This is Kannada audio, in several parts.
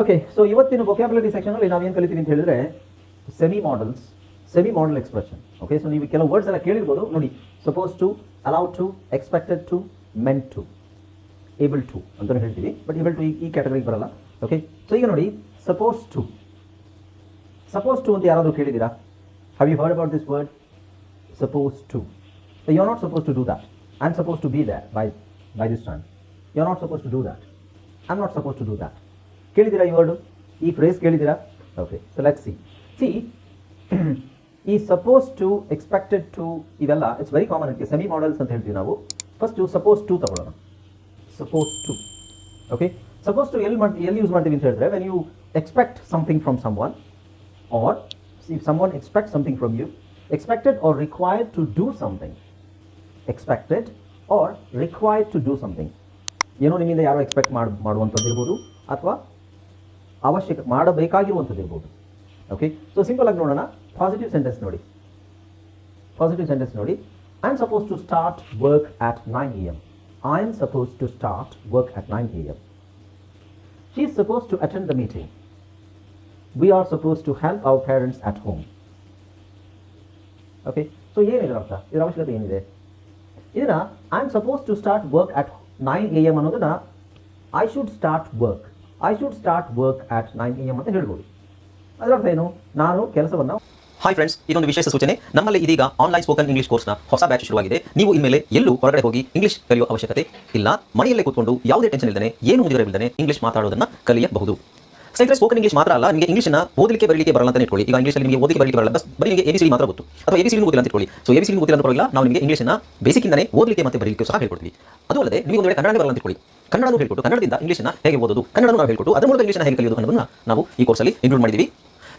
ಓಕೆ ಸೊ ಇವತ್ತಿನ ವೊಕ್ಯಾಬುಲರಿ ಸೆಕ್ಷನಲ್ಲಿ ಏನು ಕಲಿತೀವಿ ಅಂತ ಹೇಳಿದ್ರೆ semi modals semi modal expression okay so ನೀವು ಕೆಲವು ವರ್ಡ್ಸ್ ಎಲ್ಲ ಕೇಳಿರ್ಬೋದು. ನೋಡಿ suppose to allow to expected to meant to able to ಅಂತ ಹೇಳ್ತೀವಿ. ಬಟ್ ಏಬಲ್ ಟು ಈ ಕ್ಯಾಟಗರಿ ಬರಲ್ಲ. ಓಕೆ ಸೊ ಈಗ ನೋಡಿ ಸಪೋಸ್ ಟು ಸಪೋಸ್ ಟು ಅಂತ ಯಾರಾದರೂ ಕೇಳಿದ್ದೀರಾ? Have you heard about this word suppose to you are not suppose to do that I am suppose to be that by by this time you are not suppose to do that I am not suppose to do that ಕೇಳಿದ್ದೀರಾ ಈ ವರ್ಡು ಈ ಫ್ರೇಸ್ ಕೇಳಿದ್ದೀರಾ? Okay so let see see ಈ ಸಪೋಸ್ ಟು ಎಕ್ಸ್ಪೆಕ್ಟೆಡ್ ಟು ಇವೆಲ್ಲ ಇಟ್ಸ್ ವೆರಿ ಕಾಮನ್ ಅದಕ್ಕೆ ಸೆಮಿ ಮಾಡಲ್ಸ್ ಅಂತ ಹೇಳ್ತೀವಿ ನಾವು. ಫಸ್ಟು ಸಪೋಸ್ ಟು ತಗೊಳ್ಳೋಣ. Suppose to okay suppose to ಎಲ್ಲಿ ಮಾಡಿ ಎಲ್ಲಿ ಯೂಸ್ ಮಾಡ್ತೀವಿ ಅಂತ ಹೇಳಿದ್ರೆ when you expect something from someone or if someone expects something from you, expected or required to do something. Expected or required to do something. ಏನೋ ನಿಮ್ಮಿಂದ ಯಾರೋ ಎಕ್ಸ್ಪೆಕ್ಟ್ ಮಾಡಿ, ಮಾಡುವಂಥದ್ದು ಇರ್ಬೋದು ಅಥವಾ ಅವಶ್ಯಕ, ಮಾಡಬೇಕಾಗಿರುವಂಥದ್ದು ಇರ್ಬೋದು. ಓಕೆ ಸೊ ಸಿಂಪಲ್ ಆಗಿ ನೋಡೋಣ. ಪಾಸಿಟಿವ್ ಸೆಂಟೆನ್ಸ್ ನೋಡಿ. ಪಾಸಿಟಿವ್ ಸೆಂಟೆನ್ಸ್ ನೋಡಿ. I am suppose to start work at nine A M I am suppose to start work at nine A M she is suppose to attend the meeting we are supposed to help our parents at home. Okay so ಏನಿದೆ ಅರ್ಥ? ಇದರ ಅವಶ್ಯಕತೆ ಏನಿದೆ? ಇದನ್ನ I am suppose to start work at nine A M ಅನ್ನೋದನ್ನ I should start work I should start work at nine A M ಅಂತ ಹೇಳ್ಬೋದು. ಅದರ ಅರ್ಥ ಏನು? ನಾನು ಕೆಲಸವನ್ನು ಹಾಯ್ ಫ್ರೆಂಡ್ಸ್ ಇದೊಂದು ವಿಶೇಷ ಸೂಚನೆ. ನಮ್ಮಲ್ಲಿ ಇದೀಗ ಆನ್ಲೈನ್ ಸ್ಪೋಕನ್ ಇಂಗ್ಲಿಷ್ ಕೋರ್ಸ್ನ ಹೊಸ ಬ್ಯಾಚ್ ಶುರುವಾಗಿದೆ. ನೀವು ಇನ್ಮೇಲೆ ಎಲ್ಲೂ ಹೊರಗಡೆ ಹೋಗಿ ಇಂಗ್ಲಿಷ್ ಕಲಿಯುವ ಅವಶ್ಯಕತೆ ಇಲ್ಲ. ಮನೆಯಲ್ಲೇ ಕೂತ್ಕೊಂಡು ಯಾವುದೇ ಟೆನ್ಷನ್ ಇಲ್ಲದೆ ಏನು ಮುಗಿದಿರಬಿಲ್ಲದೆ ಇಂಗ್ಲಿಷ್ ಮಾತಾಡೋದನ್ನು ಕಲಿಯಬಹುದು. ಸ್ನೇಹಿತರೆ ಸ್ಪೋಕನ್ ಇಂಗ್ಲಿಷ್ ಮಾತ್ರ ಅಲ್ಲ, ನಿಮಗೆ ಇಂಗ್ಲಿಷ್ನ ಓದಲಿಕ್ಕೆ ಬರಲಿಕ್ಕೆ ಬರಲ್ಲ ಅಂತ ಇಟ್ಕೊಳ್ಳಿ. ಈಗ ಇಂಗ್ಲೀಷಲ್ಲಿ ನಿಮಗೆ ಓದಲಿಕ್ಕೆ ಬರಲಿಕ್ಕೆ ಬರಲ್ಲ ಬಸ್ ಬರೀ ನಿಮಗೆ ಎಬಿಸಿ ಮಾತ್ರ ಗೊತ್ತು. ಅಥವಾ ಎಬಿಸಿ ಗೊತ್ತಿಲ್ಲ ಅಂತ ಇಟ್ಕೊಳ್ಳಿ. ಸೊ ಎಬಿಸಿ ಗೊತ್ತಿಲ್ಲ ಅಂತ ನಾವು ನಿಮಗೆ ಇಂಗ್ಲಿಷ್ನ ಬೇಸಿಕ್ಕಿಂದನೇ ಓದಲಿಕ್ಕೆ ಮತ್ತೆ ಬರಲಿಕ್ಕೆ ಸಹ ಹೇಳ್ಕೊಡ್ತೀವಿ. ಅದು ಅಲ್ಲದೆ ನೀವು ಒಂದು ವೇಳೆ ಕನ್ನಡ ಬರಲ್ಲ ಅಂತ ಇಟ್ಕೊಳ್ಳಿ. ಕನ್ನಡನೂ ಹೇಳ್ಕೊಟ್ಟು, ಕನ್ನಡದಿಂದ ಇಂಗ್ಲಿಷ್ನ ಹೇಗೆ ಓದೋದು? ಕನ್ನಡನೂ ನಾವು ಹೇಳ್ಕೊಟ್ಟು, ಅದರ ಮೂಲಕ ಇಂಗ್ಲಿಷ್ನ ಹೇಗೆ ಕಲಿಯೋದು ಅನ್ನೋದನ್ನ ನಾವು ಈ ಕೋರ್ಸಲ್ಲಿ ಇನ್ಕ್ಲೂಡ್ ಮಾಡಿದ್ದೀವಿ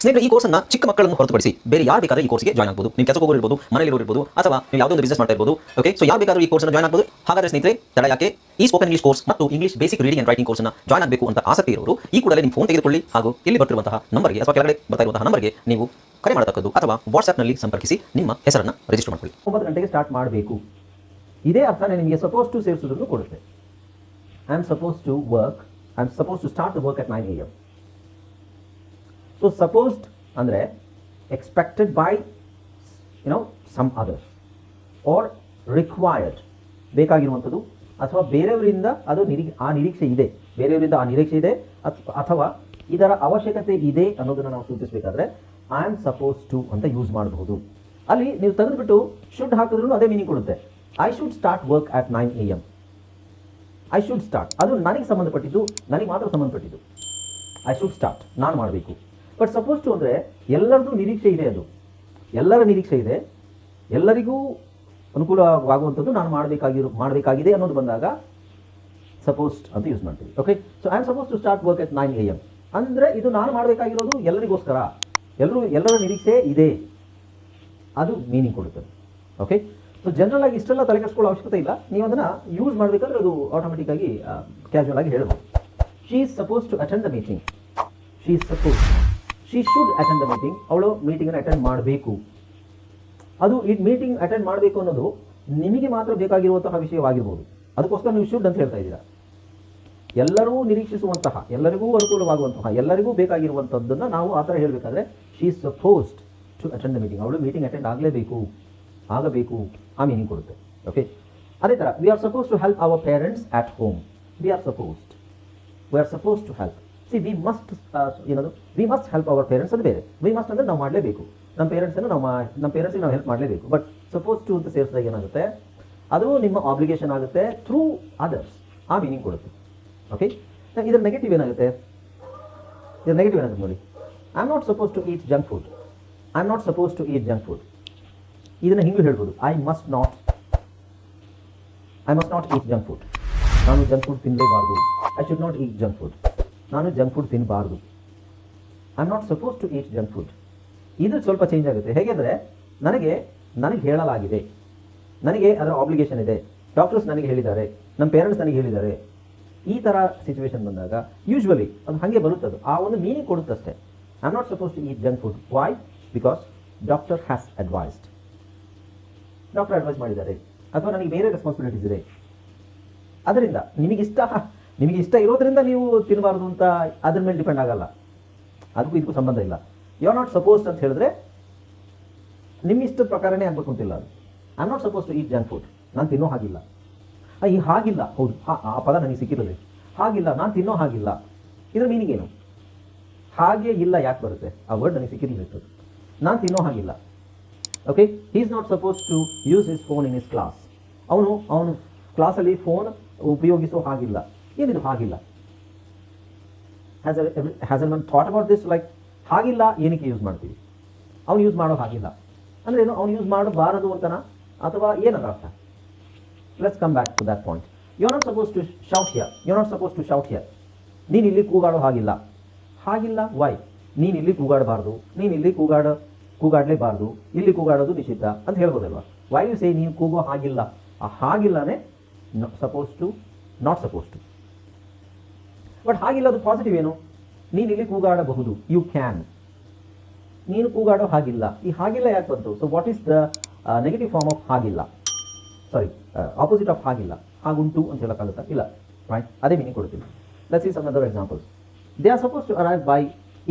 ಸ್ನೇಹಿತರೆ, ಈ ಕೋರ್ಸ್ನ ಚಿಕ್ಕ ಮಕ್ಕಳನ್ನು ಹೊರತುಪಡಿಸಿ ಬೇರೆ ಯಾರು ಬೇಕಾದ್ರೆ ಈ ಕೋರ್ಸ್ಗೆ ಜಾಯ್ನ್ ಆಗಬಹುದು ನೀವು ಕೆಲಸ ಹೋಗೋರು ಇರ್ಬೋದು ಇರಬಹುದು ಅಥವಾ ನೀವು ಯಾವುದೋ ಒಂದು ಬಿಸ್ನೆಸ್ ಮಾಡ್ತಾ ಇರ್ಬೋದು ಓಕೆ ಸೊ ಯಾರು ಬೇಕಾದ್ರೂ ಈ ಕೋರ್ಸ್ನ ಜಾಯ್ನ್ ಆಗಬಹುದು ಹಾಗಾದ್ರೆ ಸ್ನೇಹಿತರೆ, ತಡ ಯಾಕೆ? ಈ ಸ್ಪೋಕನ್ ಇಂಗ್ಲಿಷ್ ಕೋರ್ಸ್ ಮತ್ತು English basic reading and writing ಕೋರ್ಸ್ನ ಜಾಯ್ನ್ ಆಗಬೇಕು ಅಂತ ಆಸಕ್ತಿ ಇರೋರು, ಈ ಕೂಡಲೇ ನಿಮ್ಮ ಫೋನ್ ತೆಗೆದುಕೊಳ್ಳಿ. ಹಾಗೂ ಇಲ್ಲಿ ಬರ್ತಿರುವಂತಹ ನಂಬರ್ಗೆ, ಅಥವಾ ಕೆಳಗಡೆ ಬರ್ತಾ ಇರುವಂತಹ ನಂಬರ್ಗೆ ನೀವು ಕರೆ ಮಾಡತಕ್ಕದ್ದು ಅಥವಾ ವಾಟ್ಸ್ಆಪ್ನಲ್ಲಿ ಸಂಪರ್ಕಿಸಿ ನಿಮ್ಮ ಹೆಸರನ್ನು ರಿಜಿಸ್ಟರ್ ಮಾಡಿಕೊಳ್ಳಿ. ಒಂಬತ್ತು ಗಂಟೆಗೆ ಸ್ಟಾರ್ಟ್ ಮಾಡಬೇಕು. ಇದೇ ಅರ್ಥ ನಿಮಗೆ ಸಪೋಸ್ ಟು ಸೇರಿಸೋದನ್ನು ಕೊಡುತ್ತೆ. I am suppose to work I am suppose to start work at nine A M so supposed ಅಂದರೆ expected by you know some others or required ಬೇಕಾಗಿರುವಂಥದ್ದು. ಅಥವಾ ಬೇರೆಯವರಿಂದ ಅದು ನಿರೀ, ಆ ನಿರೀಕ್ಷೆ ಇದೆ. ಬೇರೆಯವರಿಂದ ಆ ನಿರೀಕ್ಷೆ ಇದೆ. ಅಥವಾ ಇದರ ಅವಶ್ಯಕತೆ ಇದೆ ಅನ್ನೋದನ್ನು ನಾವು ಸೂಚಿಸಬೇಕಾದ್ರೆ ಐ ಆಮ್ ಸಪೋಸ್ ಟು ಅಂತ ಯೂಸ್ ಮಾಡಬಹುದು. ಅಲ್ಲಿ ನೀವು ತೆಗೆದುಬಿಟ್ಟು ಶುಡ್ ಹಾಕಿದ್ರು ಅದೇ ಮೀನಿಂಗ್ ಕೊಡುತ್ತೆ. I should start work at nine A M I should start ಅದು ನನಗೆ ಸಂಬಂಧಪಟ್ಟಿದ್ದು, ನನಗೆ ಮಾತ್ರ ಸಂಬಂಧಪಟ್ಟಿದ್ದು. ಐ ಶುಡ್ ಸ್ಟಾರ್ಟ್ ನಾನು ಮಾಡಬೇಕು. ಬಟ್ ಸಪೋಸ್ ಟು ಅಂದರೆ, ಎಲ್ಲರದ್ದು ನಿರೀಕ್ಷೆ ಇದೆ ಅದು. ಎಲ್ಲರ ನಿರೀಕ್ಷೆ ಇದೆ. ಎಲ್ಲರಿಗೂ ಅನುಕೂಲವಾಗುವಂಥದ್ದು ನಾನು ಮಾಡಬೇಕಾಗಿರೋ, ಮಾಡಬೇಕಾಗಿದೆ ಅನ್ನೋದು ಬಂದಾಗ ಸಪೋಸ್ ಅಂತ ಯೂಸ್ ಮಾಡ್ತೀವಿ. Okay so I am suppose to start work at nine A M ಅಂದರೆ, ಇದು ನಾನು ಮಾಡಬೇಕಾಗಿರೋದು ಎಲ್ಲರಿಗೋಸ್ಕರ. ಎಲ್ಲರೂ, ಎಲ್ಲರ ನಿರೀಕ್ಷೆ ಇದೆ. ಅದು ಮೀನಿಂಗ್ ಕೊಡುತ್ತದೆ ಓಕೆ ಸೊ ಜನರಲ್ ಆಗಿ ಇಷ್ಟೆಲ್ಲ ತಲೆ ಅವಶ್ಯಕತೆ ಇಲ್ಲ. ನೀವು ಅದನ್ನು ಯೂಸ್ ಮಾಡಬೇಕಾದ್ರೆ ಅದು ಆಟೋಮೆಟಿಕ್ ಆಗಿ ಕ್ಯಾಶುವಲ್ ಆಗಿ ಹೇಳ್ಬೋದು. She is suppose to attend the meeting she is suppose she should attend the meeting ಅವಳು ಮೀಟಿಂಗನ್ನು ಅಟೆಂಡ್ ಮಾಡಬೇಕು. ಅದು ಈ ಮೀಟಿಂಗ್ ಅಟೆಂಡ್ ಮಾಡಬೇಕು ಅನ್ನೋದು ನಿಮಗೆ ಮಾತ್ರ ಬೇಕಾಗಿರುವಂತಹ ವಿಷಯವಾಗಿರ್ಬೋದು. ಅದಕ್ಕೋಸ್ಕರ ನೀವು ಶುಡ್ ಅಂತ ಹೇಳ್ತಾ ಇದ್ದೀರಾ? ಎಲ್ಲರೂ ನಿರೀಕ್ಷಿಸುವಂತಹ, ಎಲ್ಲರಿಗೂ ಅನುಕೂಲವಾಗುವಂತಹ, ಎಲ್ಲರಿಗೂ ಬೇಕಾಗಿರುವಂಥದ್ದನ್ನು ನಾವು ಆ ಥರ ಹೇಳಬೇಕಾದ್ರೆ she is supposed to attend the meeting ಅವಳು ಮೀಟಿಂಗ್ ಅಟೆಂಡ್ ಆಗಲೇಬೇಕು. ಆಗಬೇಕು. ಆ ಮೀನಿಂಗ್ ಕೊಡುತ್ತೆ. ಓಕೆ ಅದೇ ಥರ we are suppose to help our parents at home we are supposed we are suppose to help see we must ಏನದು we must help our parents ಅದು ಬೇರೆ ವಿ ಮಸ್ಟ್ ಅಂದರೆ ನಾವು ಮಾಡಲೇಬೇಕು. ನಮ್ಮ ಪೇರೆಂಟ್ಸನ್ನು ನಾವು ನಮ್ಮ ಪೇರೆಂಟ್ಸಿಗೆ ನಾವು ಹೆಲ್ಪ್ ಮಾಡಲೇಬೇಕು. ಬಟ್ ಸಪೋಸ್ ಟು ಅಂತ ಸೇರಿಸಿದಾಗ ಏನಾಗುತ್ತೆ? ಅದು ನಿಮ್ಮ ಆಬ್ಲಿಗೇಷನ್ ಆಗುತ್ತೆ ಥ್ರೂ ಅದರ್ಸ್ ಆ ಮೀನಿಂಗ್ ಕೊಡುತ್ತೆ. ಓಕೆ ಇದರ ನೆಗೆಟಿವ್ ಏನಾಗುತ್ತೆ? ಇದರ ನೆಗೆಟಿವ್ ಏನಾಗುತ್ತೆ ನೋಡಿ? I am not suppose to eat junk food I am not suppose to eat junk food ಇದನ್ನು ಹಿಂಗೂ ಹೇಳ್ಬೋದು. I must not I must not eat junk food ನಾನು junk food ತಿನ್ನಲೇಬಾರ್ದು I should not eat junk food ನಾನು ಜಂಕ್ ಫುಡ್ ತಿನ್ನಬಾರ್ದು I am not suppose to eat junk food ಇದು ಸ್ವಲ್ಪ ಚೇಂಜ್ ಆಗುತ್ತೆ. ಹೇಗೆಂದರೆ, ನನಗೆ ನನಗೆ ಹೇಳಲಾಗಿದೆ. ನನಗೆ ಅದರ ಆಬ್ಲಿಗೇಷನ್ ಇದೆ. ಡಾಕ್ಟರ್ಸ್ ನನಗೆ ಹೇಳಿದ್ದಾರೆ. ನಮ್ಮ ಪೇರೆಂಟ್ಸ್ ನನಗೆ ಹೇಳಿದ್ದಾರೆ. ಈ ಥರ ಸಿಚುವೇಶನ್ ಬಂದಾಗ ಯೂಶ್ವಲಿ ಅದು ಹಾಗೆ ಬರುತ್ತದು. ಆ ಒಂದು meaning ಕೊಡುತ್ತಷ್ಟೇ. I am not suppose to eat junk food why because doctor has advised doctor advise ಮಾಡಿದ್ದಾರೆ. ಅಥವಾ ನನಗೆ ಬೇರೆ ರೆಸ್ಪಾನ್ಸಿಬಿಲಿಟೀಸ್ ಇದೆ. ಅದರಿಂದ, ನಿಮಗಿಷ್ಟ ನಿಮಗೆ ಇಷ್ಟ ಇರೋದ್ರಿಂದ ನೀವು ತಿನ್ನಬಾರ್ದು ಅಂತ ಅದ್ರ ಮೇಲೆ ಡಿಪೆಂಡ್ ಆಗಲ್ಲ. ಅದಕ್ಕೂ ಇದಕ್ಕೂ ಸಂಬಂಧ ಇಲ್ಲ. ಯು ಆರ್ ನಾಟ್ ಸಪೋಸ್ಡ್ ಅಂತ ಹೇಳಿದ್ರೆ ನಿಮ್ಮ ಇಷ್ಟದ ಪ್ರಕಾರನೇ ಆಗಬೇಕು ಅಂತಿಲ್ಲ ಅದು. I am not suppose to eat junk food ನಾನು ತಿನ್ನೋ ಹಾಗಿಲ್ಲ. ಈ ಹಾಗಿಲ್ಲ, ಹೌದು. ಆ ಪದ ನನಗೆ ಸಿಕ್ಕಿರಲಿ ಹಾಗಿಲ್ಲ, ನಾನು ತಿನ್ನೋ ಹಾಗಿಲ್ಲ. ಇದರ ಮೀನಿಂಗ್ ಏನು? ಹಾಗೆ ಇಲ್ಲ ಯಾಕೆ ಬರುತ್ತೆ? ಆ ವರ್ಡ್ ನನಗೆ ಸಿಕ್ಕಿರಲಿಲ್ಲ ನಾನು ತಿನ್ನೋ ಹಾಗಿಲ್ಲ. Okay he is not suppose to use his phone in his class ಅವನು ಅವನು ಕ್ಲಾಸಲ್ಲಿ ಫೋನ್ ಉಪಯೋಗಿಸೋ ಹಾಗಿಲ್ಲ. ಏನಿದು ಹಾಗಿಲ್ಲ. Has has any thought about this like ಹಾಗಿಲ್ಲ, ಏನಕ್ಕೆ ಯೂಸ್ ಮಾಡ್ತೀವಿ? ಅವ್ನು ಯೂಸ್ ಮಾಡೋ ಹಾಗಿಲ್ಲ. ಅಂದ್ರೆ ಏನು, ಅವ್ನು ಯೂಸ್ ಮಾಡಬಾರದು ಅಂತನ? ಅಥವಾ ಏನದ ಅರ್ಥ? Let's come back to that point you not suppose to shout here you not suppose to shout here ನೀನು ಇಲ್ಲಿ ಕೂಗಾಡೋ ಹಾಗಿಲ್ಲ. ಹಾಗಿಲ್ಲ ವೈ ನೀನು ಇಲ್ಲಿ ಕೂಗಾಡಬಾರ್ದು. ನೀನು ಇಲ್ಲಿ ಕೂಗಾಡ, ಕೂಗಾಡಲೇಬಾರ್ದು. ಇಲ್ಲಿ ಕೂಗಾಡೋದು ನಿಷಿದ್ಧ ಅಂತ ಹೇಳ್ಬೋದಲ್ವಾ? ವೈ ಯು ಸೇ ನೀನು ಕೂಗೋ ಹಾಗಿಲ್ಲ? ಆ ಹಾಗಿಲ್ಲನೇ suppose to not suppose to but ಹಾಗಿಲ್ಲ ಅದು ಪಾಸಿಟಿವ್ ಏನು? ನೀನು ಇಲ್ಲಿ ಕೂಗಾಡಬಹುದು. ಯು ಕ್ಯಾನ್ ನೀನು ಕೂಗಾಡೋ ಹಾಗಿಲ್ಲ. ಈ ಹಾಗಿಲ್ಲ ಯಾಕೆ ಬಂತು? So what is the negative form of ಹಾಗಿಲ್ಲ? ಸಾರಿ ಆಪೋಸಿಟ್ ಆಫ್ ಹಾಗಿಲ್ಲ. ಹಾಗುಂಟು ಅಂತ ಹೇಳೋಕ್ಕಾಗುತ್ತಾ ಇಲ್ಲ. ರೈಟ್ ಅದೇ ಮೀನಿಂಗ್ ಕೊಡ್ತೀನಿ let's is some other examples they are suppose to arrive by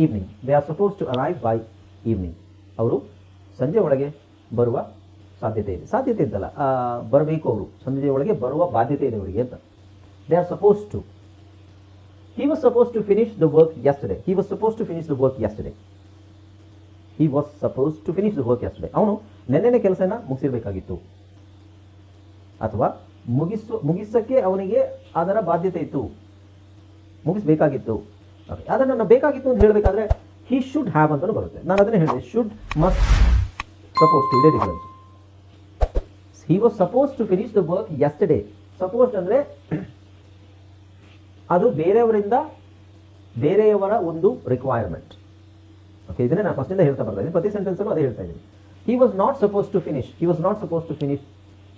evening they are suppose to arrive by evening ಅವರು ಸಂಜೆ ಒಳಗೆ ಬರುವ ಸಾಧ್ಯತೆ ಇದೆ. ಸಾಧ್ಯತೆ ಇದ್ದಲ್ಲ ಬರಬೇಕು ಅವರು. ಸಂಜೆ ಒಳಗೆ ಬರುವ ಬಾಧ್ಯತೆ ಇದೆ ಅವರಿಗೆ ಅಂತ. They are suppose to he was supposed to finish the work yesterday. He was supposed to finish the work yesterday. He was supposed to finish the work yesterday. ಅವನು ನೆನ್ನೆನೆ ಕೆಲಸನ ಮುಗಿಸಿರ್ಬೇಕಾಗಿತ್ತು. ಅಥವಾ ಮುಗಿಸು, ಮುಗಿಸಕ್ಕೆ ಅವನಿಗೆ ಅದರ ಬಾಧ್ಯತೆ ಇತ್ತು. ಮುಗಿಸ್ಬೇಕಾಗಿತ್ತು. ಅದನ್ನು ನಾನು ಬೇಕಾಗಿತ್ತು ಅಂತ ಹೇಳಬೇಕಾದ್ರೆ ಹಿ ಶುಡ್ ಹ್ಯಾವ್ ಅಂತಲೂ ಬರುತ್ತೆ. ನಾನು ಅದನ್ನೇ ಹೇಳಿದೆ. ಶುಡ್ ಮಸ್ಟ್ ಸಪೋಸ್ ಟು ಇದೇ difference he was suppose to finish the work yesterday suppose ಅಂದರೆ ಅದು ಬೇರೆಯವರಿಂದ ಬೇರೆಯವರ ಒಂದು ರಿಕ್ವೈರ್ಮೆಂಟ್ ಓಕೆ ಇದನ್ನೇ ನಾನು ಫಸ್ಟಿಂದ ಹೇಳ್ತಾ ಬರ್ತಾ ಇದ್ದೀನಿ. ಪ್ರತಿ ಸೆಂಟೆನ್ಸಲ್ಲೂ ಅದೇ ಹೇಳ್ತಾ ಇದ್ದೀನಿ. He was not suppose to finish he was not suppose to finish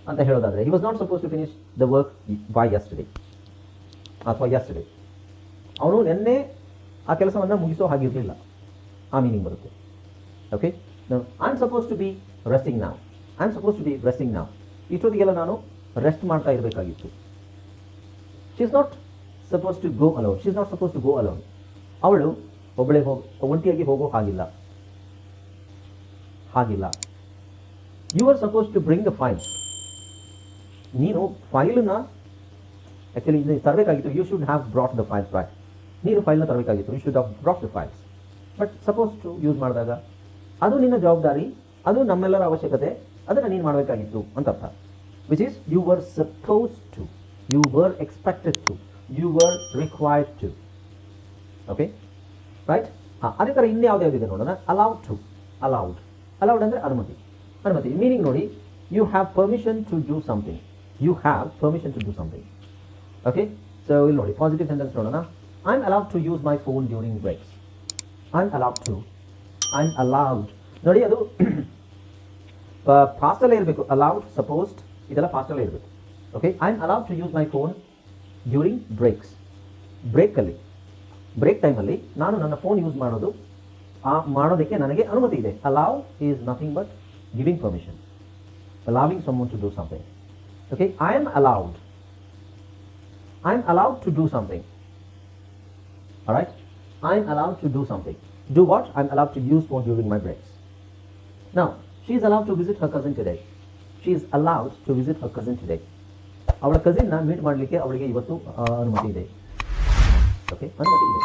ಅಂತ ಹೇಳೋದಾದ್ರೆ he was not suppose to finish the work by yesterday ಅಥವಾ ಯಸ್ಟರ್ಡೇ ಅವನು ನಿನ್ನೆ ಆ ಕೆಲಸವನ್ನು ಮುಗಿಸೋ ಹಾಗಿರಲಿಲ್ಲ ಆ ಮೀನಿಂಗ್ ಬರುತ್ತೆ. Okay I am suppose to be resting ನಾವು I am suppose to be resting ನಾವು ಇಷ್ಟೊತ್ತಿಗೆಲ್ಲ ನಾನು ರೆಸ್ಟ್ ಮಾಡ್ತಾ ಇರಬೇಕಾಗಿತ್ತು. She is not suppose to go alone she is not suppose to go alone ಅವಳು ಒಬ್ಬಳೆ ಹೋಗಿ, ಒಂಟಿಯಾಗಿ ಹೋಗೋ ಹಾಗಿಲ್ಲ. ಹಾಗಿಲ್ಲ. You are suppose to bring the file ನೀನು ಫೈಲನ್ನ ಆ್ಯಕ್ಚುಲಿ ಇದು ತರಬೇಕಾಗಿತ್ತು. You should have brought the files back ನೀನು ಫೈಲ್ನ ತರಬೇಕಾಗಿತ್ತು. You should have brought the files but suppose to use ಮಾಡಿದಾಗ, ಅದು ನಿನ್ನ ಜವಾಬ್ದಾರಿ, ಅದು ನಮ್ಮೆಲ್ಲರ ಅವಶ್ಯಕತೆ, ಅದನ್ನು ನೀನು ಮಾಡಬೇಕಾಗಿತ್ತು ಅಂತ ಅರ್ಥ. Which is you were suppose to you were expected to you were required to okay right ಹಾಂ, ಅದೇ ಥರ ಇನ್ಯಾವ್ದು ಯಾವುದಿದೆ ನೋಡೋಣ? ಅಲೌಡ್ ಟು ಅಲೌಡ್ ಅಲೌಡ್ ಅಂದರೆ ಅನುಮತಿ. ಅನುಮತಿ. ಮೀನಿಂಗ್ ನೋಡಿ you have permission to do something you have permission to do something okay so ಇಲ್ಲಿ ನೋಡಿ ಪಾಸಿಟಿವ್ ಸೆಂಟೆನ್ಸ್ ನೋಡೋಣ. I am allowed to use my phone during breaks I am allowed to I am allowed ನೋಡಿ ಅದು ಫಾಸ್ಟಲ್ಲೇ ಇರಬೇಕು. ಅಲೌಡ್ ಸಪೋಸ್ಡ್ ಇದೆಲ್ಲ ಫಾಸ್ಟಲ್ಲೇ ಇರಬೇಕು. Okay I am allowed to use my phone during breaks ಬ್ರೇಕಲ್ಲಿ break ಟೈಮಲ್ಲಿ ನಾನು ನನ್ನ ಫೋನ್ ಯೂಸ್ ಮಾಡೋದು ಆ ಮಾಡೋದಕ್ಕೆ ನನಗೆ ಅನುಮತಿ ಇದೆ allow is nothing but giving permission allowing someone to do something okay I am allowed I am allowed to do something Alright? I am allowed to do something. Do what? I am allowed to use phone during my breaks. Now, she is allowed to visit her cousin today. She is allowed to visit her cousin today. ಅವಳ ಕಸಿನ್ನ ಮೀಟ್ ಮಾಡಲಿಕ್ಕೆ ಅವಳಿಗೆ ಇವತ್ತು ಅನುಮತಿ ಇದೆ. ಓಕೆ ಅನುಮತಿ ಇದೆ.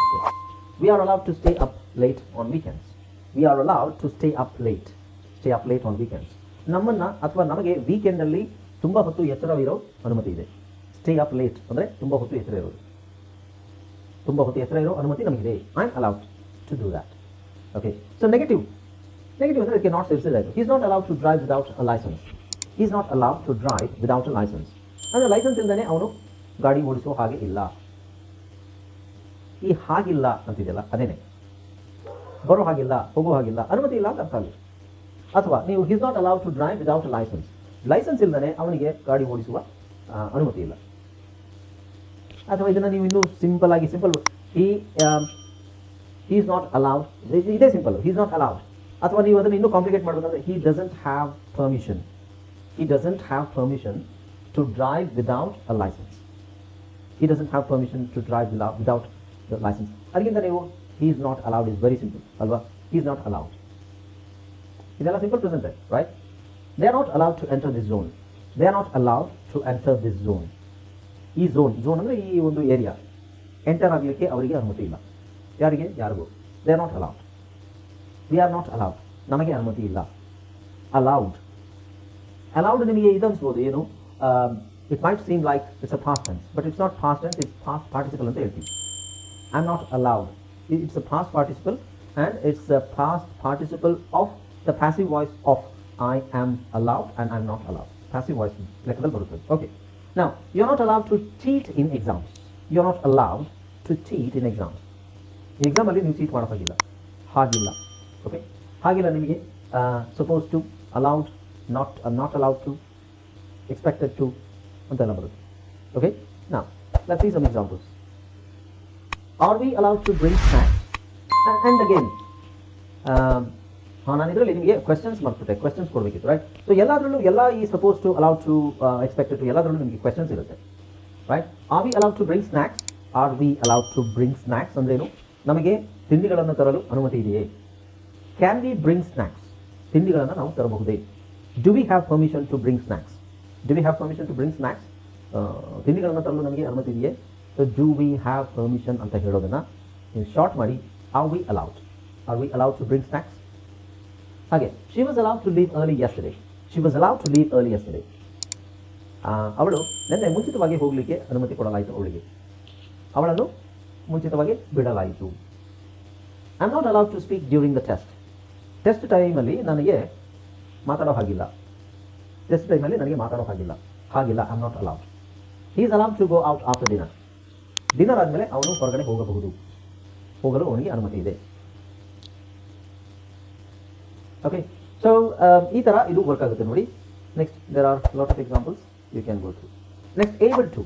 We are allowed to stay up late on weekends we are allowed to stay up late stay up late on weekends ನಮ್ಮನ್ನು ಅಥವಾ ನಮಗೆ ವೀಕೆಂಡಲ್ಲಿ ತುಂಬ ಹೊತ್ತು ಎಚ್ಚರವಿರೋ ಅನುಮತಿ ಇದೆ. ಸ್ಟೇ ಅಪ್ ಲೇಟ್ ಅಂದರೆ ತುಂಬ ಹೊತ್ತು ಎಚ್ಚರ ಇರೋದು ತುಂಬ ಹೊತ್ತು ಎತ್ತರ ಇರೋ ಅನುಮತಿ ನಮಗಿದೆ. I am allowed to do that okay so negative negative ಅಂದರೆ ಅದಕ್ಕೆ not ಸೇರಿಸಿಲ್ಲ is not allowed to drive without a license is not allowed to drive without a license ಅಂದರೆ ಲೈಸೆನ್ಸ್ ಇಲ್ಲದೇ ಅವನು ಗಾಡಿ ಓಡಿಸೋ ಹಾಗೆ ಇಲ್ಲ. ಈ ಹಾಗಿಲ್ಲ ಅಂತಿದೆಯಲ್ಲ, ಅದೇನೆ. ಬರೋ ಹಾಗಿಲ್ಲ, ಹೋಗೋ ಹಾಗಿಲ್ಲ, ಅನುಮತಿ ಇಲ್ಲ ಅಂತ ಅರ್ಥ ಆಗಲಿ. ಅಥವಾ ನೀವು he's not allowed to drive without license license ಇಲ್ಲದೇ ಅವನಿಗೆ ಗಾಡಿ ಓಡಿಸುವ ಅನುಮತಿ ಇಲ್ಲ. ಅಥವಾ ಇದನ್ನು ನೀವು ಇನ್ನೂ ಸಿಂಪಲ್ ಆಗಿ ಸಿಂಪಲ್ ಈ ಈಸ್ ನಾಟ್ ಅಲೌಡ್ ಇದೇ ಸಿಂಪಲ್ ಈಸ್ ನಾಟ್ ಅಲೌಡ್ ಅಥವಾ ನೀವು ಅದನ್ನು ಇನ್ನೂ ಕಾಂಪ್ಲಿಕೇಟ್ ಮಾಡಬೇಕಂದ್ರೆ he doesn't have permission he doesn't have permission to drive without a license he doesn't have permission to drive without, without the license. ಅದಕ್ಕಿಂತ ನೀವು he is not allowed is very simple ಅಲ್ವಾ he is not allowed. ಇದೆಲ್ಲ simple present right they are not allowed to enter this zone they are not allowed to enter this zone ಈ ಝೋನ್ ಝೋನ್ ಅಂದರೆ ಈ ಒಂದು ಏರಿಯಾ ಎಂಟರ್ ಆಗಲಿಕ್ಕೆ ಅವರಿಗೆ ಅನುಮತಿ ಇಲ್ಲ. ಯಾರಿಗೆ? ಯಾರಿಗೂ. They are not allowed we are not allowed ನಮಗೆ ಅನುಮತಿ ಇಲ್ಲ. ಅಲೌಡ್ ಅಲೌಡ್ ನಿಮಗೆ ಇದು ಅನ್ಸ್ಬೋದು ಏನು? it might seem like it's a past tense but it's not past tense it's past participle ಅಂತ ಹೇಳ್ತೀವಿ I am not allowed it's a past participle and it's a past participle of the passive voice of I am allowed and I am not allowed passive voice ಲೆಕ್ಕದಲ್ಲಿ ಬರುತ್ತದೆ ಓಕೆ ನಾವು you are not allowed to cheat in exams you are not allowed to cheat in exams ಎಕ್ಸಾಮಲ್ಲಿ ನೀವು ಚೀಟ್ ಮಾಡೋಕ್ಕಾಗಿಲ್ಲ ಹಾಗಿಲ್ಲ ಓಕೆ ಹಾಗಿಲ್ಲ ನಿಮಗೆ suppose to allowed not not allowed to Expected to ಅಂತೆಲ್ಲ ಬರುತ್ತೆ. ಓಕೆ ನಾ let see some examples are we allowed to bring snacks and again ಹಾಂ, ನಾನು ಇದರಲ್ಲಿ ನಿಮಗೆ ಕ್ವೆಶನ್ಸ್ ಮಾಡ್ಬಿಟ್ಟೆ ಕ್ವೆಶನ್ಸ್ ಕೊಡಬೇಕಿತ್ತು ರೈಟ್ ಸೊ ಎಲ್ಲದರಲ್ಲೂ ಎಲ್ಲ ಈ suppose to allowed to expected to ಎಲ್ಲದರಲ್ಲೂ ನಿಮಗೆ ಕ್ವೆಶನ್ಸ್ ಇರುತ್ತೆ right are we allowed to bring snacks are we allowed to bring snacks ಅಂದ್ರೇನು? ನಮಗೆ ತಿಂಡಿಗಳನ್ನು ತರಲು ಅನುಮತಿ ಇದೆಯೇ? ಕ್ಯಾನ್ ವಿ ಬ್ರಿಂಗ್ ಸ್ನ್ಯಾಕ್ಸ್ ತಿಂಡಿಗಳನ್ನು ನಾವು ತರಬಹುದೇ? Do we have permission to bring snacks do we have permission to bring snacks ತಿಂಡಿಗಳನ್ನು ತರಲು ನಮಗೆ ಅನುಮತಿ ಇದೆಯೇ? So do we have permission ಅಂತ ಹೇಳೋದನ್ನು ಶಾರ್ಟ್ ಮಾಡಿ are we allowed are we allowed to bring snacks ಹಾಗೆ she was allowed to leave early yesterday she was allowed to leave early yesterday ಅವಳು ನಿನ್ನೆ ಮುಂಚಿತವಾಗಿ ಹೋಗಲಿಕ್ಕೆ ಅನುಮತಿ ಕೊಡಲಾಯಿತು ಅವಳಿಗೆ. ಅವಳನ್ನು ಮುಂಚಿತವಾಗಿ ಬಿಡಲಾಯಿತು. I am not allowed to speak during the test test ಟೈಮಲ್ಲಿ ನನಗೆ ಮಾತಾಡೋ ಹಾಗಿಲ್ಲ. ಟೆಸ್ಟ್ ಟೈಮಲ್ಲಿ ನನಗೆ ಮಾತಾಡೋ ಹಾಗಿಲ್ಲ. I am not allowed is allowed to go out after dinner dinner ಆದಮೇಲೆ ಅವನು ಹೊರಗಡೆ ಹೋಗಬಹುದು. ಹೋಗಲು ಅವನಿಗೆ ಅನುಮತಿ ಇದೆ. ಓಕೆ ಸೊ ಈ ಥರ ಇದು ವರ್ಕ್ ಆಗುತ್ತೆ ನೋಡಿ. Next there are lot of examples you can go to next able to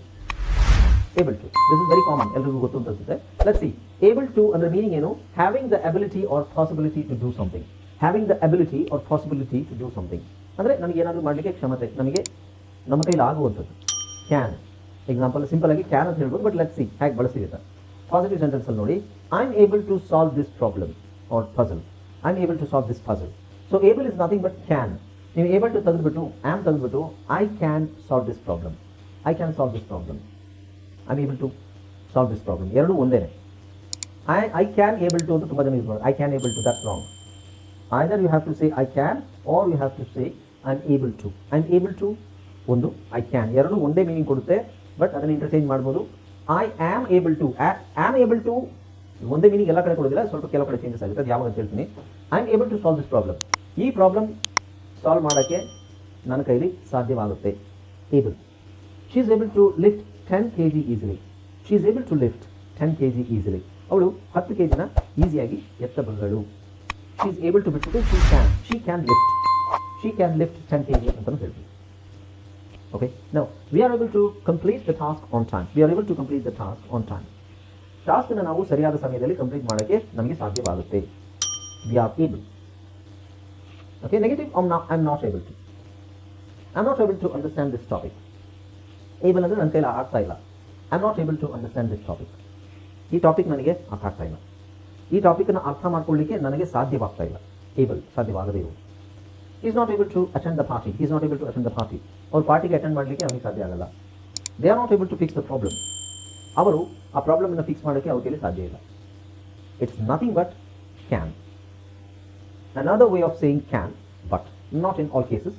able to this is very common ಎಲ್ರಿಗೂ ಗೊತ್ತು ಅಂತ ಅನ್ಸುತ್ತೆ. ಲೆಟ್ ಸಿ ಏಬಲ್ ಟು ಅಂದ್ರೆ ಮೀನಿಂಗ್ ಏನು? Having the ability or possibility to do something having the ability or possibility to do something ಅಂದರೆ ನಮಗೆ ಏನಾದರೂ ಮಾಡಲಿಕ್ಕೆ ಕ್ಷಮತೆ, ನಮಗೆ ನಮ್ಮ ಕೈಲಿ ಆಗುವಂಥದ್ದು. ಕ್ಯಾನ್ ಎಕ್ಸಾಂಪಲ್ ಸಿಂಪಲ್ ಆಗಿ ಕ್ಯಾನ್ ಅಂತ ಹೇಳ್ಬೋದು ಬಟ್ ಲೆಟ್ ಸಿ ಹೇಗೆ ಬಳಸಿದೆ ಪಾಸಿಟಿವ್ ಸೆಂಟೆನ್ಸ್ ಅಲ್ಲಿ ನೋಡಿ I am able to solve this problem or puzzle I am able to solve this puzzle so able is nothing but can ನೀವು ಏಬಲ್ ಟು ತೆಗೆದುಬಿಟ್ಟು ಆಮ್ ತೆಗೆದುಬಿಟ್ಟು I can solve this problem I can solve this problem I am able to solve this problem ಎರಡೂ ಒಂದೇ I I can able to ಅಂತ ತುಂಬ ಜನ ಯೂಸ್ ಮಾಡೋದು I can able to that's wrong either you have to say I can or you have to say I able to I able to ಒಂದು ಐ ಕ್ಯಾನ್ ಎರಡು ಒಂದೇ ಮೀನಿಂಗ್ ಕೊಡುತ್ತೆ ಬಟ್ ಅದನ್ನು ಇಂಟರ್ಚೇಂಜ್ ಮಾಡ್ಬೋದು. I am able to am able to ಒಂದೇ ಮೀನಿಂಗ್ ಎಲ್ಲ ಕಡೆ ಕೊಡೋದಿಲ್ಲ, ಸ್ವಲ್ಪ ಕೆಲವು ಕಡೆ ಚೇಂಜಸ್ ಆಗುತ್ತೆ, ಅದು ಯಾವಾಗ ಅಂತ ಹೇಳ್ತೀನಿ. I am able to solve this problem ಈ ಪ್ರಾಬ್ಲಮ್ ಸಾಲ್ವ್ ಮಾಡೋಕ್ಕೆ ನನ್ನ ಕೈಲಿ ಸಾಧ್ಯವಾಗುತ್ತೆ. Able she is able to lift ten K G easily she is able to lift ten K G easily ಅವಳು ಹತ್ತು ಕೆ ಜಿನ ಈಸಿಯಾಗಿ ಎತ್ತಬಲ್ಲಳು ಶಿ ಈಸ್ ಏಬಲ್ ಟು ಬಿಟ್ಟು she can she can lift she can lift ten K G ಅಂತಲೂ ಹೇಳ್ತೀವಿ okay no we are able to complete the task on time we are able to complete the task on time ಟಾಸ್ಕನ್ನು ನಾವು ಸರಿಯಾದ ಸಮಯದಲ್ಲಿ ಕಂಪ್ಲೀಟ್ ಮಾಡೋಕ್ಕೆ ನಮಗೆ ಸಾಧ್ಯವಾಗುತ್ತೆ. We are able okay negative I'm not I am not able to I am not able to understand this topic able ಅಂದರೆ ನನ್ನ ಕೈಲಿ ಆಗ್ತಾ ಇಲ್ಲ. I am not able to understand this topic ಈ ಟಾಪಿಕ್ ನನಗೆ ಅರ್ಥ ಆಗ್ತಾ ಇಲ್ಲ. ಈ ಟಾಪಿಕನ್ನು ಅರ್ಥ ಮಾಡ್ಕೊಳ್ಳಿಕ್ಕೆ ನನಗೆ ಸಾಧ್ಯವಾಗ್ತಾ ಇಲ್ಲ. ಏಬಲ್ ಸಾಧ್ಯವಾಗದೇ ಇರುವುದು. Is not able to attend the party is not able to attend the party ಅವ್ರ ಪಾರ್ಟಿಗೆ ಅಟೆಂಡ್ ಮಾಡಲಿಕ್ಕೆ ಅವನಿಗೆ ಸಾಧ್ಯ ಆಗಲ್ಲ. They are not able to fix the problem ಅವರು ಆ ಪ್ರಾಬ್ಲಮನ್ನು ಫಿಕ್ಸ್ ಮಾಡೋಕ್ಕೆ ಅವ್ರ ಕೈಲಿ ಸಾಧ್ಯ ಇಲ್ಲ. It's nothing but can another way of saying can, but not in all cases.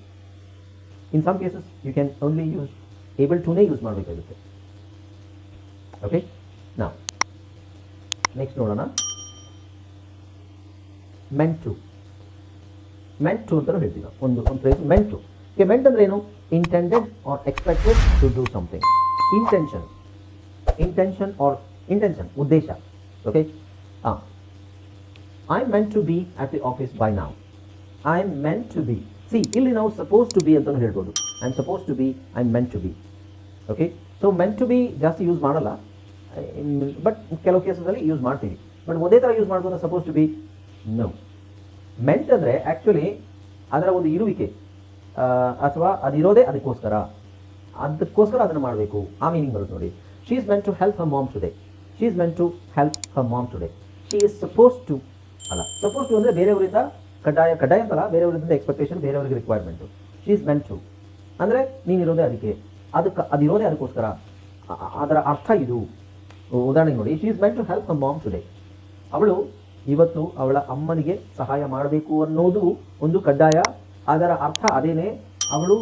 In some cases, you can only use, able to ನೇ ಯೂಸ್ ಮಾಡಬೇಕಾಗುತ್ತೆ. ಓಕೆ ನಾವು ನೆಕ್ಸ್ಟ್ ನೋಡೋಣ. ಮೆಂಟ್ ಟು ಮೆಂಟ್ ಅಂತ ಹೇಳ್ತೀವಿ ಒಂದು ಒಂದು ಫ್ರೇಸ್ ಮೆಂಟ್. ಓಕೆ ಮೆಂಟ್ ಅಂದ್ರೆ ಏನು? Intended or expected to do something intention intention or intention ಉದ್ದೇಶ. ಓಕೆ ಹಾಂ I meant to be at the office by ನಾವು I meant to be see ಇಲ್ಲಿ ನಾವು ಸಪೋಸ್ ಟು ಬಿ ಅಂತಲೂ ಹೇಳ್ಬೋದು. I am suppose to be I meant to be okay so meant to be ಜಾಸ್ತಿ ಯೂಸ್ ಮಾಡಲ್ಲ. ಬಟ್ ಕೆಲವು ಕೇಸಲ್ಲಿ ಯೂಸ್ ಮಾಡ್ತೀವಿ. ಬಟ್ ಒಂದೇ ಥರ ಯೂಸ್ ಮಾಡ್ಬೋದು suppose to be no meant ಅಂದರೆ ಆ್ಯಕ್ಚುಲಿ ಅದರ ಒಂದು ಇರುವಿಕೆ ಅಥವಾ ಅದಿರೋದೇ ಅದಕ್ಕೋಸ್ಕರ. ಅದಕ್ಕೋಸ್ಕರ ಅದನ್ನು ಮಾಡಬೇಕು. ಆ ಮೀನಿಂಗ್ ಬರುತ್ತೆ ನೋಡಿ. She is meant to help her mom today she is meant to help her mom today she is suppose to ಅಲ್ಲ ಸಪೋಸ್ ಟು ಅಂದರೆ ಬೇರೆಯವರಿಂದ ಕಡ್ಡಾಯ ಕಡ್ಡಾಯ ಅಂತಲ್ಲ, ಬೇರೆಯವರಿಂದ ಎಕ್ಸ್ಪೆಕ್ಟೇಷನ್ ಬೇರೆಯವರಿಗೆ requirement she is meant to ಅಂದರೆ ನೀನಿರೋದೇ ಅದಕ್ಕೆ. ಅದಕ್ಕೆ ಅದಿರೋದೇ ಅದಕ್ಕೋಸ್ಕರ. ಅದರ ಅರ್ಥ ಇದು. ಉದಾಹರಣೆಗೆ ನೋಡಿ she is meant to help her mom today ಅವಳು ಇವತ್ತು ಅವಳ ಅಮ್ಮನಿಗೆ ಸಹಾಯ ಮಾಡಬೇಕು ಅನ್ನೋದು ಒಂದು ಕಡ್ಡಾಯ. ಅದರ ಅರ್ಥ ಅದೇನೆ, ಅವಳು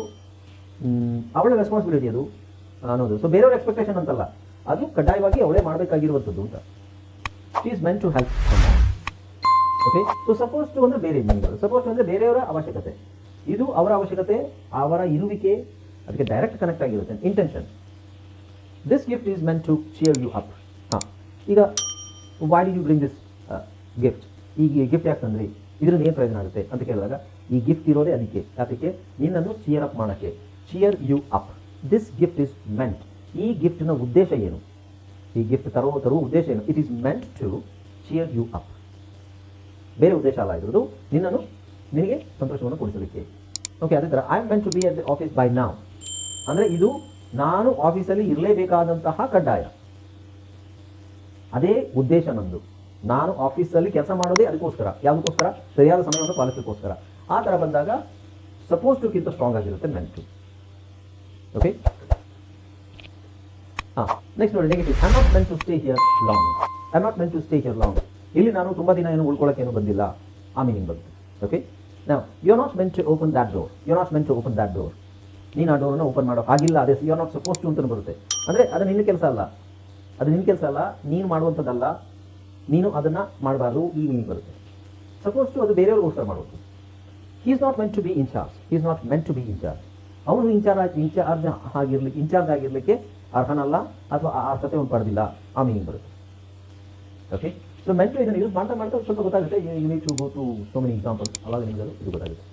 ಅವಳ ರೆಸ್ಪಾನ್ಸಿಬಿಲಿಟಿ ಅದು, ಅನ್ನೋದು. ಸೊ ಬೇರೆಯವ್ರ ಎಕ್ಸ್ಪೆಕ್ಟೇಷನ್ ಅಂತಲ್ಲ. ಅದು ಕಡ್ಡಾಯವಾಗಿ ಅವಳೇ ಮಾಡಬೇಕಾಗಿರುವಂಥದ್ದು ಅಂತ. She is meant to help okay so suppose to ಅಂದರೆ ಬೇರೆ ಮೀನಿಂಗ್ ಸಪೋಸ್ ಟು ಅಂದರೆ ಬೇರೆಯವರ ಅವಶ್ಯಕತೆ. ಇದು ಅವರ ಅವಶ್ಯಕತೆ, ಅವರ ಇರುವಿಕೆ, ಅದಕ್ಕೆ ಡೈರೆಕ್ಟ್ ಕನೆಕ್ಟ್ ಆಗಿರುತ್ತೆ. Intention this gift is meant to cheer you up ಹಾಂ. ಈಗ why did you bring this gift ಈಗ ಗಿಫ್ಟ್ ಯಾಕೆ ತಂದ್ರಿ? ಇದರಿಂದ ಏನು ಪ್ರಯೋಜನ ಆಗುತ್ತೆ ಅಂತ ಕೇಳಿದಾಗ, ಈ ಗಿಫ್ಟ್ ಇರೋದೇ ಅದಕ್ಕೆ. ಅದಕ್ಕೆ ನಿನ್ನನ್ನು ಚಿಯರ್ ಅಪ್ ಮಾಡೋಕ್ಕೆ. Cheer you up this gift is meant ಈ ಗಿಫ್ಟ್ನ ಉದ್ದೇಶ ಏನು? ಈ ಗಿಫ್ಟ್ ತರೋ, ತರುವ ಉದ್ದೇಶ ಏನು? It is meant to cheer you up ಬೇರೆ ಉದ್ದೇಶ ಅಲ್ಲ ಇರೋದು ನಿನ್ನನ್ನು, ನಿನಗೆ ಸಂತೋಷವನ್ನು ಕೊಡಿಸಲಿಕ್ಕೆ ಓಕೆ ಅದೇ ಥರ I am meant to be at the office by ನಾವ್ ಅಂದರೆ ಇದು ನಾನು ಆಫೀಸಲ್ಲಿ ಇರಲೇಬೇಕಾದಂತಹ ಕಡ್ಡಾಯ. ಅದೇ ಉದ್ದೇಶ ನಂದು. ನಾನು ಆಫೀಸಲ್ಲಿ ಕೆಲಸ ಮಾಡೋದೇ ಅದಕ್ಕೋಸ್ಕರ, ಯಾವುದಕ್ಕೋಸ್ಕರ? ಸರಿಯಾದ ಸಮಯವನ್ನು ಪಾಲಿಸೋಕ್ಕೋಸ್ಕರ ಆ ಥರ ಬಂದಾಗ ಸಪೋಸ್ ಟುಕ್ಕಿಂತ ಸ್ಟ್ರಾಂಗ್ ಆಗಿರುತ್ತೆ ಮೆಂಟ್ ಟು. ಓಕೆ ಹಾಂ ನೆಕ್ಸ್ಟ್ ನೋಡಿ negative I not meant to stay here long I not meant to stay here long ಇಲ್ಲಿ ನಾನು ತುಂಬ ದಿನ ಏನು ಉಳ್ಕೊಳ್ಳೋಕೆ ಏನು ಬಂದಿಲ್ಲ. ಆ ಮೀನಿಂಗ್ ಬಂತು. ಓಕೆ ನಾವು you not meant to open that door you not meant to open that door ನೀನು ಆ ಡೋರನ್ನು ಓಪನ್ ಮಾಡೋ ಆಗಿಲ್ಲ ಅದೇ you are not suppose to ಅಂತ ಬರುತ್ತೆ. ಅಂದರೆ ಅದು ನಿನ್ನ ಕೆಲಸ ಅಲ್ಲ. ಅದು ನಿನ್ನ ಕೆಲಸ ಅಲ್ಲ. ನೀನು ಮಾಡುವಂಥದ್ದಲ್ಲ. ನೀನು ಅದನ್ನು ಮಾಡಬಾರ್ದು ಈ ಮೀನಿಂಗ್ ಬರುತ್ತೆ. ಸಪೋಸ್ ಟು ಅದು ಬೇರೆಯವ್ರಿಗೋಸ್ಕರ ಮಾಡೋದು he is not meant to be incharge he is not meant to be incharge ಅವನು ಇನ್ಚಾರ್ಜ್ ಇನ್ಚಾರ್ಜ್ ಆಗಿರ್ಲಿಕ್ಕೆ ಇನ್ಚಾರ್ಜ್ ಆಗಿರ್ಲಿಕ್ಕೆ ಅರ್ಹನಲ್ಲ ಅಥವಾ ಆ ಅರ್ಹತೆ ಅವ್ನು ಪಡೆದಿಲ್ಲ. ಆ ಮೀನಿಂಗ್ ಬರುತ್ತೆ. ಓಕೆ ಸೊ ಮೆಂಟು ಇದನ್ನು ಯೂಸ್ ಮಾಡ್ತಾ ಮಾಡ್ತಾ ಸ್ವಲ್ಪ ಗೊತ್ತಾಗುತ್ತೆ. You need to go to so many examples ಅವಾಗ ನಿಮಗೆ ಇದು ಗೊತ್ತಾಗುತ್ತೆ.